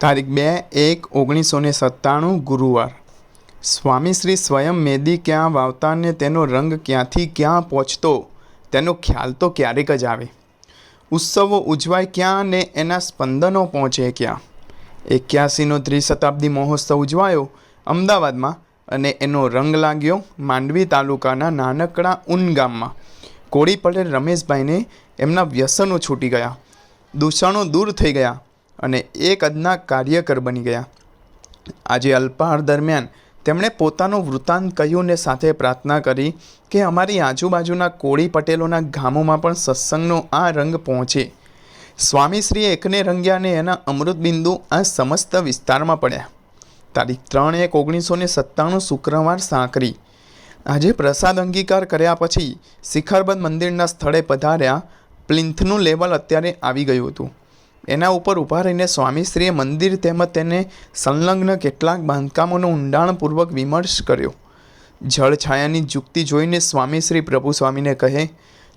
તારીખ બે એક ઓગણીસો ને સત્તાણું, ગુરુવાર. સ્વામી શ્રી સ્વયં મેદી ક્યાં વાવતા ને તેનો રંગ ક્યાંથી ક્યાં પહોંચતો તેનો ખ્યાલ તો ક્યારેક જ આવે. ઉત્સવો ઉજવાય ક્યાં ને એના સ્પંદનો પહોંચે ક્યાં? એક્યાસીનો ત્રિશતાબ્દી મહોત્સવ ઉજવાયો અમદાવાદમાં અને એનો રંગ લાગ્યો માંડવી તાલુકાના નાનકડા ઉન ગામમાં. કોળી પટેલ રમેશભાઈને એમના વ્યસનો છૂટી ગયા. દૂષણો દૂર થઈ ગયા. અને એ કદના કાર્યકર બની ગયા. આજે અલ્પાહાર દરમિયાન તેમણે પોતાનો વૃત્તાંત કહ્યું ને સાથે પ્રાર્થના કરી કે અમારી આજુબાજુના કોળી પટેલોના ગામોમાં પણ સત્સંગનો આ રંગ પહોંચે. સ્વામીશ્રીએ એકને રંગ્યા ને એના અમૃતબિંદુ આ સમસ્ત વિસ્તારમાં પડ્યા. તારીખ ત્રણ એક ઓગણીસો ને સત્તાણું શુક્રવાર સાંકરી આજે પ્રસાદ અંગીકાર કર્યા પછી શિખરબંધ મંદિરના સ્થળે પધાર્યા. પ્લિન્થનું લેવલ અત્યારે આવી ગયું હતું. એના ઉપર ઊભા રહીને સ્વામીશ્રીએ મંદિર તેમજ તેને સંલગ્ન કેટલાક બાંધકામોનો ઊંડાણપૂર્વક વિમર્શ કર્યો. જળછાયાની જુક્તિ જોઈને સ્વામીશ્રી પ્રભુ સ્વામીને કહે,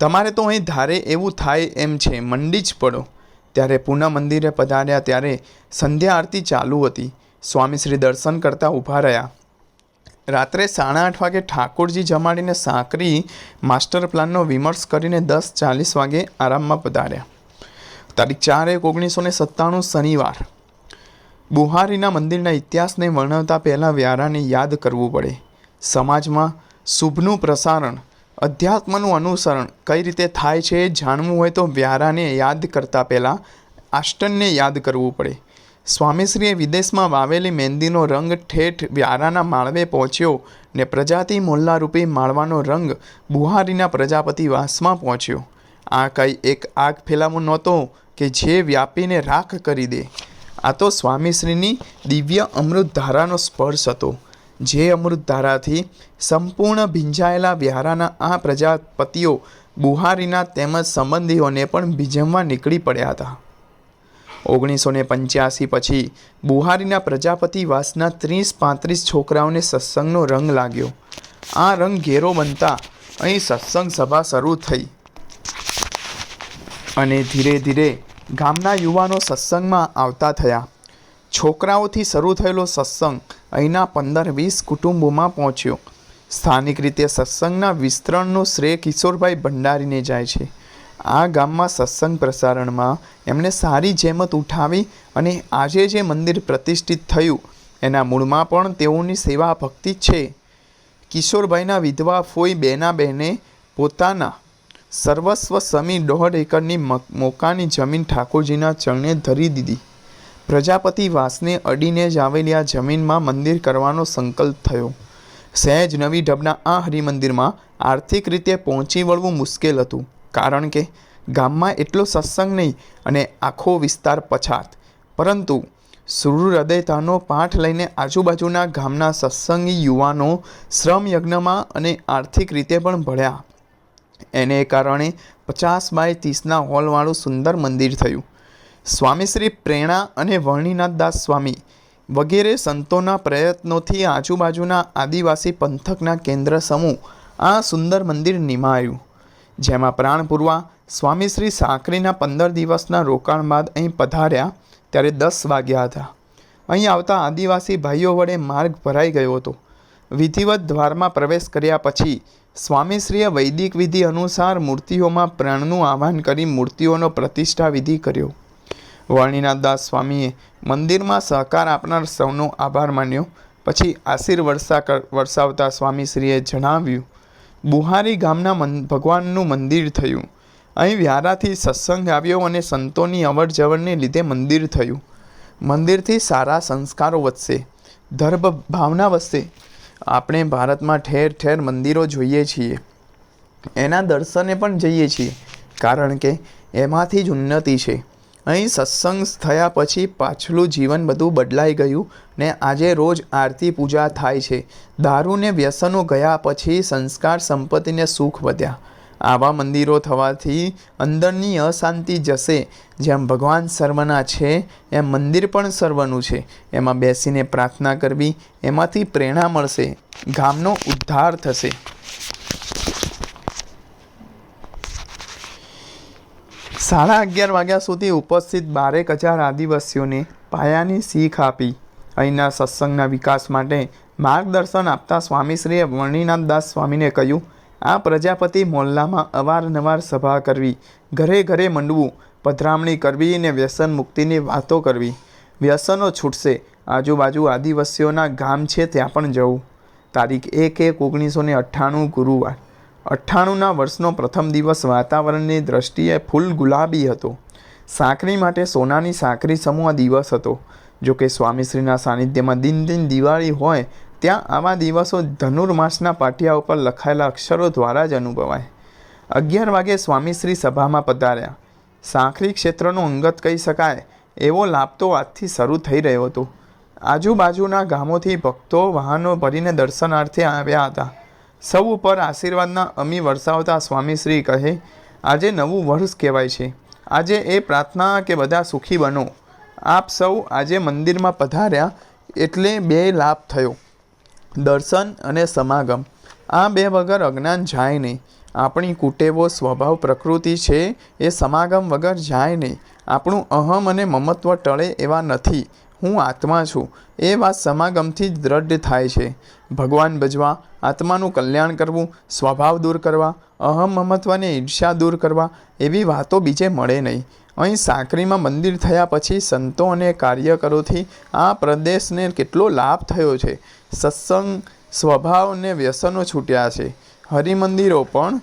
તમારે તો અહીં ધારે એવું થાય એમ છે, મંડી જ પડો. ત્યારે પુનઃ મંદિરે પધાર્યા ત્યારે સંધ્યા આરતી ચાલુ હતી. સ્વામીશ્રી દર્શન કરતા ઊભા રહ્યા. રાત્રે સાડા આઠ વાગે ઠાકોરજી જમાડીને સાંકરી માસ્ટર પ્લાનનો વિમર્શ કરીને દસ ચાલીસ વાગે આરામમાં પધાર્યા. તારીખ ચાર એક ઓગણીસો ને સત્તાણું શનિવાર. બુહારીના મંદિરના ઇતિહાસને વર્ણવતા પહેલાં વ્યારાને યાદ કરવું પડે. સમાજમાં શુભનું પ્રસારણ, અધ્યાત્મનું અનુસરણ કઈ રીતે થાય છે એ જાણવું હોય તો વ્યારાને યાદ કરતાં પહેલાં આષ્ટનને યાદ કરવું પડે. સ્વામીશ્રીએ વિદેશમાં વાવેલી મહેંદીનો રંગ ઠેઠ વ્યારાના માળવે પહોંચ્યો ને પ્રજાતિ મોલ્લારૂપી માળવાનો રંગ બુહારીના પ્રજાપતિ વાસમાં પહોંચ્યો. આ કંઈ એક આગ ફેલાવો નહોતો કે જે વ્યાપીને રાખ કરી દે. આ તો સ્વામીશ્રીની દિવ્ય અમૃતધારાનો સ્પર્શ હતો. જે અમૃતધારાથી સંપૂર્ણ ભીંજાયેલા વ્યારાના આ પ્રજાપતિઓ બુહારીના તેમજ સંબંધીઓને પણ ભીજવવા નીકળી પડ્યા હતા. ઓગણીસો ને પંચ્યાસી પછી બુહારીના પ્રજાપતિ વાસના ત્રીસ પાંત્રીસ છોકરાઓને સત્સંગનો રંગ લાગ્યો. આ રંગ ઘેરો બનતા અહીં સત્સંગ સભા શરૂ થઈ. અને ધીરે ધીરે ગામના યુવાનો સત્સંગમાં આવતા થયા. છોકરાઓથી શરૂ થયેલો સત્સંગ અહીંના પંદર વીસ કુટુંબોમાં પહોંચ્યો. સ્થાનિક રીતે સત્સંગના વિસ્તરણનો શ્રેય કિશોરભાઈ ભંડારીને જાય છે. આ ગામમાં સત્સંગ પ્રસારણમાં એમણે સારી જેમત ઉઠાવી અને આજે જે મંદિર પ્રતિષ્ઠિત થયું, એના મૂળમાં પણ તેઓની સેવા ભક્તિ છે. કિશોરભાઈના વિધવા ફોઈ બેના બહેને પોતાના સર્વસ્વ સમી દોઢ એકરની મોકાની જમીન ઠાકોરજીના ચરણે ધરી દીધી. પ્રજાપતિ વાસને અડીને જ આવેલી આ જમીનમાં મંદિર કરવાનો સંકલ્પ થયો. સહેજ નવી ઢબના આ હરિમંદિરમાં આર્થિક રીતે પહોંચી વળવું મુશ્કેલ હતું, કારણ કે ગામમાં એટલો સત્સંગ નહીં અને આખો વિસ્તાર પછાત. પરંતુ સુરહૃદયતાનો પાઠ લઈને આજુબાજુના ગામના સત્સંગી યુવાનો શ્રમ યજ્ઞમાં અને આર્થિક રીતે પણ ભળ્યા. એને કારણે પચાસ બાય ત્રીસના હોલવાળું સુંદર મંદિર થયું. સ્વામીશ્રી પ્રેરણા અને વર્ણિનાથ દાસ સ્વામી વગેરે સંતોના પ્રયત્નોથી આજુબાજુના આદિવાસી પંથકના કેન્દ્ર સમૂહ આ સુંદર મંદિર નિમાયું. જેમાં પ્રાણપૂર્વા સ્વામીશ્રી સાંકરીના પંદર દિવસના રોકાણ બાદ અહીં પધાર્યા ત્યારે દસ વાગ્યા હતા. અહીં આવતા આદિવાસી ભાઈઓ વડે માર્ગ ભરાઈ ગયો હતો. વિધિવત દ્વારમાં પ્રવેશ કર્યા પછી સ્વામીશ્રીએ વૈદિક વિધિ અનુસાર મૂર્તિઓમાં પ્રાણનું આહ્વાન કરી મૂર્તિઓનો પ્રતિષ્ઠા વિધિ કર્યો. વર્ણિનાથ દાસ સ્વામીએ મંદિરમાં સહકાર આપનાર સૌનો આભાર માન્યો. પછી આશીર વર્ષા વરસાવતા સ્વામીશ્રીએ જણાવ્યું, બુહારી ગામના મન, ભગવાનનું મંદિર થયું. અહીં વ્યારાથી સત્સંગ આવ્યો અને સંતોની અવર જવરને લીધે મંદિર થયું. મંદિરથી સારા સંસ્કારો વધશે. ધર્મ, ભાવના વધશે. આપણે ભારતમાં ઠેર ઠેર મંદિરો જોઈએ છીએ. એના દર્શને પણ જઈએ છીએ, કારણ કે એમાંથી જ ઉન્નતિ છે. અહીં સત્સંગ થયા પછી પાછલું જીવન બધું બદલાઈ ગયું ને આજે રોજ આરતી પૂજા થાય છે. દારૂને વ્યસનો ગયા પછી સંસ્કાર સંપત્તિને સુખ વધ્યા. આવા મંદિરો થવાથી અંદરની અશાંતિ જશે. જેમ ભગવાન સર્વના છે, એમ મંદિર પણ સર્વનું છે. એમાં બેસીને પ્રાર્થના કરવી, એમાંથી પ્રેરણા મળશે. ગામનો ઉદ્ધાર થશે. સાડા અગિયાર વાગ્યા સુધી ઉપસ્થિત બારેક હજાર આદિવાસીઓને પાયાની શીખ આપી. અહીંના સત્સંગના વિકાસ માટે માર્ગદર્શન આપતા સ્વામીશ્રીએ વર્ણિનાથ દાસ સ્વામીને કહ્યું આ પ્રજાપતિ મોહલ્લામાં અવારનવાર સભા કરવી, ઘરે ઘરે મંડવું, પધરામણી કરવી અને વ્યસન મુક્તિની વાતો કરવી. વ્યસનો છૂટશે. આજુબાજુ આદિવાસીઓના ગામ છે ત્યાં પણ જવું. તારીખ એક એક ઓગણીસો ને અઠ્ઠાણું ગુરુવાર. અઠ્ઠાણુંના વર્ષનો પ્રથમ દિવસ વાતાવરણની દ્રષ્ટિએ ફૂલ ગુલાબી હતો. સાંકરી માટે સોનાની સાંકરી સમૂહ દિવસ હતો. જો કે સ્વામીશ્રીના સાનિધ્યમાં દિન દિન દિવાળી હોય ત્યાં આવા દિવસો ધનુર્માસના પાટિયા ઉપર લખાયેલા અક્ષરો દ્વારા જ અનુભવાય. અગિયાર વાગે સ્વામીશ્રી સભામાં પધાર્યા. સાંકરી ક્ષેત્રનો અંગત કહી શકાય, એવો લાભ તો આજથી શરૂ થઈ રહ્યો હતો. આજુબાજુના ગામોથી ભક્તો વાહનો ભરીને દર્શનાર્થે આવ્યા હતા. સૌ ઉપર આશીર્વાદના અમી વરસાવતા સ્વામીશ્રી કહે, આજે નવું વર્ષ કહેવાય છે. આજે એ પ્રાર્થના કે બધા સુખી બનો. આપ સૌ આજે મંદિરમાં પધાર્યા એટલે બે લાભ થયો. દર્શન અને સમાગમ. આ બે વગર અજ્ઞાન જાય નહીં. આપણી કુટેવો સ્વભાવ પ્રકૃતિ છે, એ સમાગમ વગર જાય નહીં. આપણું અહમ અને મમત્વ ટળે એવા નથી. હું આત્મા છું. એ વાત સમાગમથી જ દ્રઢ થાય છે. ભગવાન ભજવા, આત્માનું કલ્યાણ કરવું, સ્વભાવ દૂર કરવા, અહમ મમત્વને ઈર્ષ્યા દૂર કરવા, એવી વાતો બીજે મળે નહીં. અહીં સાંકરીમાં મંદિર થયા પછી સંતો અને કાર્યકરોથી આ પ્રદેશને કેટલો લાભ થયો છે. સત્સંગ સ્વભાવ અને વ્યસનો છૂટ્યા છે. હરિમંદિરો પણ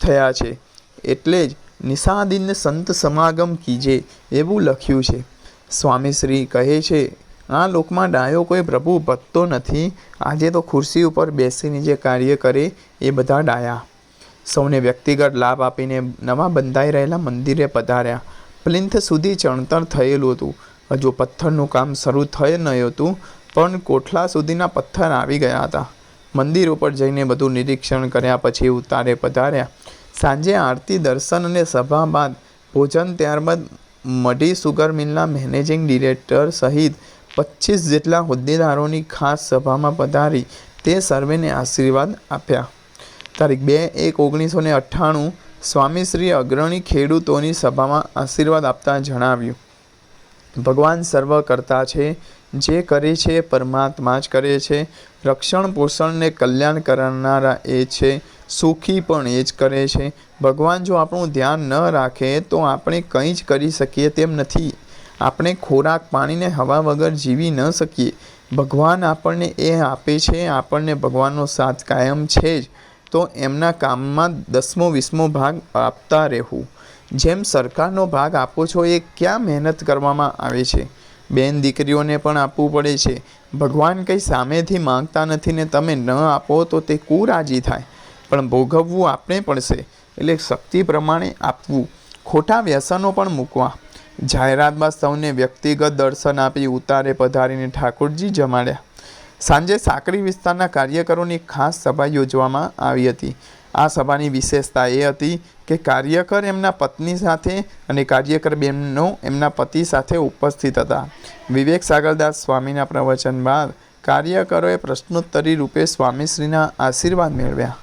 થયા છે. એટલે જ નિષાદિન સંત સમાગમ કીજે એવું લખ્યું છે. સ્વામીશ્રી કહે છે, આ લોકમાં ડાયો કોઈ પ્રભુ ભક્તો નથી. આજે તો ખુરશી ઉપર બેસીને જે કાર્ય કરે એ બધા ડાયા. સૌને વ્યક્તિગત લાભ આપીને નવા બંધાઈ રહેલા મંદિરે પધાર્યા. પ્લિન્થ સુધી ચણતર થયેલું હતું. હજુ પથ્થરનું કામ શરૂ થઈ ન હતું. પણ કોઠલા સુધીના પથ્થર આવી ગયા હતા. મંદિર ઉપર જઈને બધું નિરીક્ષણ કર્યા પછી ઉતારે પધાર્યા. સાંજે આરતી, દર્શન અને સભા બાદ ભોજન ત્યારબાદ મઢી સુગર મિલના મેનેજિંગ ડિરેક્ટર સહિત પચીસ જેટલા હોદ્દેદારોની ખાસ સભામાં પધારી તે સર્વેને આશીર્વાદ આપ્યા. તારીખ બે એક ઓગણીસો ને અઠ્ઠાણું સ્વામીશ્રી અગ્રણી ખેડૂતોની સભામાં આશીર્વાદ આપતા જણાવ્યું. ભગવાન સર્વ કરતા છે જે કરે છે, પરમાત્મા જ કરે છે. રક્ષણ પોષણને કલ્યાણ કરનારા એ છે, સુખી પણ એ જ કરે છે. ભગવાન જો આપણું ધ્યાન ન રાખે, તો આપણે કંઈ જ કરી શકીએ તેમ નથી. આપણે ખોરાક પાણીને હવા વગર જીવી ન શકીએ. ભગવાન આપણને એ આપે છે, આપણને ભગવાનનો સાથ કાયમ છે જ. તો એમના કામમાં દસમો, વીસમો ભાગ આપતા રહેવું. જેમ સરકારનો ભાગ આપો છો, એ ક્યાં મહેનત કરવામાં આવે છે? બેન દીકરીઓને પણ આપવું પડે છે. ભગવાન કંઈ સામેથી માંગતા નથી ને તમે ન આપો તો તે કુરાજી થાય. પણ ભોગવવું આપણે પડશે એટલે શક્તિ પ્રમાણે આપવું. ખોટા વ્યસનો પણ મૂકવા. જાહેરાતમાં સૌને વ્યક્તિગત દર્શન આપી ઉતારે પધારીને ઠાકોરજી જમાડ્યા. સાંજે સાંકડી વિસ્તારના કાર્યકરોની ખાસ સભા યોજવામાં આવી હતી. આ સભાની વિશેષતા એ હતી કે કાર્યકર એમના પત્ની સાથે અને કાર્યકર બહેનો એમના પતિ સાથે ઉપસ્થિત હતા. વિવેક સાગરદાસ સ્વામીના પ્રવચન બાદ કાર્યકરોએ પ્રશ્નોત્તરી રૂપે સ્વામીશ્રીના આશીર્વાદ મેળવ્યા.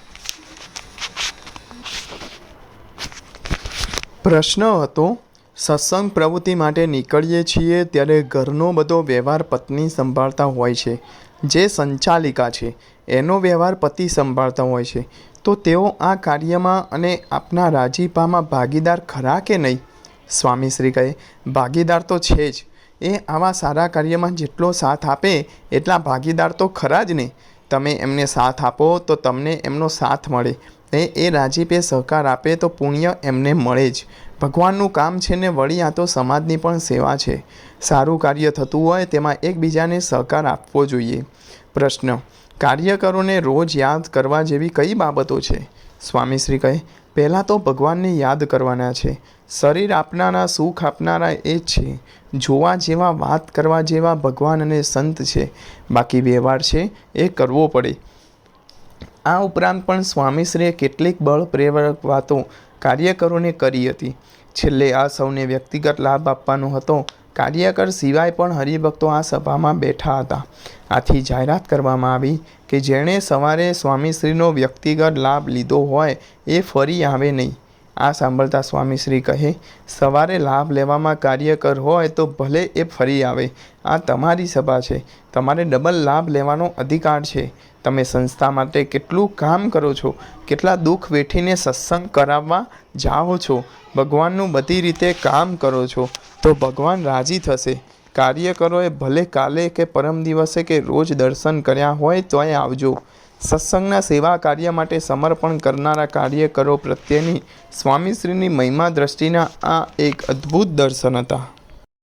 પ્રશ્ન હતો, સત્સંગ પ્રવૃત્તિ માટે નીકળીએ છીએ ત્યારે ઘરનો બધો વ્યવહાર પત્ની સંભાળતા હોય છે, જે સંચાલિકા છે. એનો વ્યવહાર પતિ સંભાળતા હોય છે. તો તેઓ આ કાર્યમાં અને આપના રાજીપામાં ભાગીદાર ખરા કે નહીં? સ્વામીશ્રી કહે, ભાગીદાર તો છે જ. એ આવા સારા કાર્યમાં જેટલો સાથ આપે, એટલા ભાગીદાર તો ખરા જ ને. તમે એમને સાથ આપો તો તમને એમનો સાથ મળે. એ એ રાજીપે સહકાર આપે તો પુણ્ય એમને મળે જ. ભગવાનનું કામ છે ને વળી આ તો સમાજની પણ સેવા છે. સારું કાર્ય થતું હોય તેમાં એકબીજાને સહકાર આપવો જોઈએ. પ્રશ્ન કાર્યકરોને રોજ યાદ કરવા જેવી કઈ બાબતો છે? સ્વામીશ્રી કહે, પહેલાં તો ભગવાનને યાદ કરવાના છે. શરીર આપનારા, સુખ આપનારા એ જ છે. જોવા જેવા, વાત કરવા જેવા ભગવાન અને સંત છે. બાકી વ્યવહાર છે એ કરવો પડે. આ ઉપરાંત પણ સ્વામીશ્રીએ કેટલીક બળ પ્રેરક વાતો કાર્યકરોને કરી હતી. છેલ્લે આ સૌને વ્યક્તિગત લાભ આપવાનો હતો. કાર્યકર સિવાય પણ હરિભક્તો આ સભામાં બેઠા હતા. આથી જાહેરાત કરવામાં આવી કે જેણે સવારે સ્વામીશ્રીનો વ્યક્તિગત લાભ લીધો હોય એ ફરી આવે નહીં. આ સાંભળતા સ્વામીશ્રી કહે, સવારે લાભ લેવામાં કાર્યકર હોય તો ભલે એ ફરી આવે. આ તમારી સભા છે. તમારે ડબલ લાભ લેવાનો અધિકાર છે. તમે સંસ્થા માટે કેટલું કામ કરો છો, કેટલા દુઃખ વેઠીને સત્સંગ કરાવવા જાઓ છો, ભગવાનનું બધી રીતે કામ કરો છો, તો ભગવાન રાજી થશે. કાર્યકરોએ ભલે કાલે કે પરમ દિવસે કે રોજ દર્શન કર્યા હોય તોય આવજો. સત્સંગના સેવા કાર્ય માટે સમર્પણ કરનારા કાર્યકરો પ્રત્યેની સ્વામીશ્રીની મહિમા દ્રષ્ટિના આ એક અદ્ભુત દર્શન હતા.